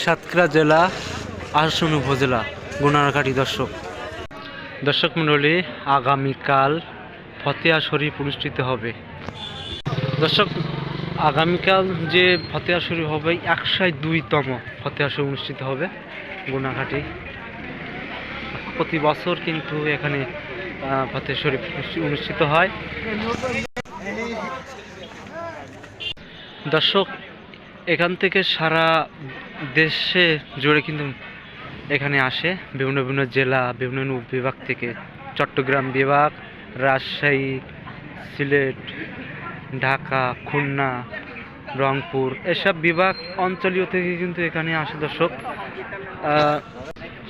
সাতক্ষীরা জেলা আসান উপজেলা, গুনারঘাটি দর্শক। দর্শক মণ্ডলী, আগামীকাল ফতেয়া শরীফ অনুষ্ঠিত হবে। দর্শক, আগামীকাল যে ফতেয়া শরীফ হবে, একশায় দুইতম ফতেয়া শরীফ অনুষ্ঠিত হবে গুনাঘাটি প্রতি বছর কিন্তু এখানে ফতেয়া শরীফ অনুষ্ঠিত হয়। দর্শক, এখান থেকে সারা দেশে জুড়ে কিন্তু এখানে আসে বিভিন্ন বিভিন্ন জেলা, বিভিন্ন বিভিন্ন বিভাগ থেকে। চট্টগ্রাম বিভাগ, রাজশাহী, সিলেট, ঢাকা, খুলনা, রংপুর, এসব বিভাগ অঞ্চলীয় থেকে কিন্তু এখানে আসে দর্শক।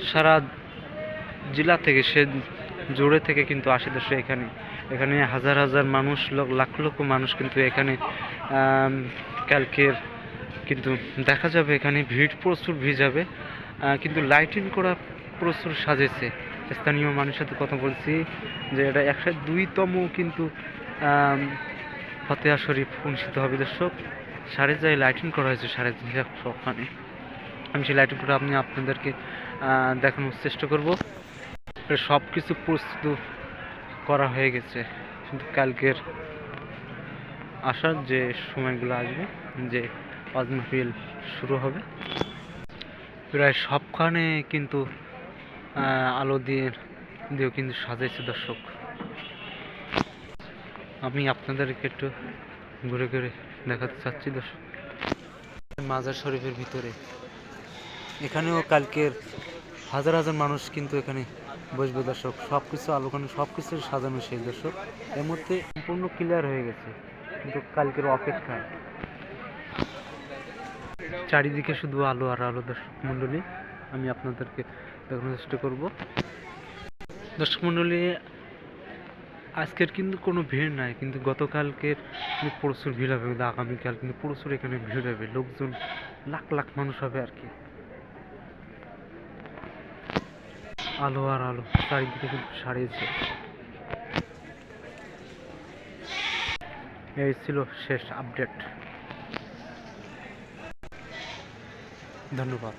সারা জেলা থেকে সে জুড়ে থেকে কিন্তু আসে এখানে। এখানে হাজার হাজার মানুষ লোক লাখ লক্ষ মানুষ কিন্তু এখানে কালকের কিন্তু দেখা যাবে এখানে ভিড়, প্রচুর ভিড় যাবে। কিন্তু লাইটিং করা প্রচুর সাজেছে। স্থানীয় মানুষের সাথে কথা বলছি যে এটা একশো দুইতম কিন্তু ফতেহা শরীফ অনুষ্ঠিত হবে। দর্শক, সাড়ে যায় লাইটিং করা হয়েছে সাড়ে ওখানে। আমি সেই লাইটিং করে আপনি আপনাদেরকে দেখানোর চেষ্টা করব। সব কিছু প্রস্তুত করা হয়ে গেছে। কিন্তু কালকের আসার যে সময়গুলো আসবে, যে ওয়াজ মাহফিল শুরু হবে, প্রায় সবখানে কিন্তু আলো দিয়ে, দিয়েও কিন্তু সাজাইছে দর্শক। আমি আপনাদেরকে একটু ঘুরে ঘুরে দেখাতে চাচ্ছি দর্শক। মাজার শরীফের ভিতরে। এখানেও কালকের হাজার হাজার মানুষ কিন্তু এখানে বসবে দর্শক। সব কিছু আলোকানো সব কিছু সাজানো সেই দর্শক। এর মধ্যে সম্পূর্ণ ক্লিয়ার হয়ে গেছে। কিন্তু কালকের অপেক্ষায় চারিদিকে শুধু আলো আর আলো দর্শক মণ্ডলী। আমি আপনাদেরকে দেখানোর চেষ্টা করব। দর্শক মণ্ডলী, আজকের কিন্তু কোনো ভিড় নাই। কিন্তু গতকালকের প্রচুর ভিড় হবে। কিন্তু আগামীকাল কিন্তু প্রচুর এখানে ভিড় হবে। লোকজন লাখ লাখ মানুষ হবে আর কি। আলো আর আলো চারিদিকে কিন্তু সারিয়েছে এই ছিল শেষ আপডেট ধন্যবাদ।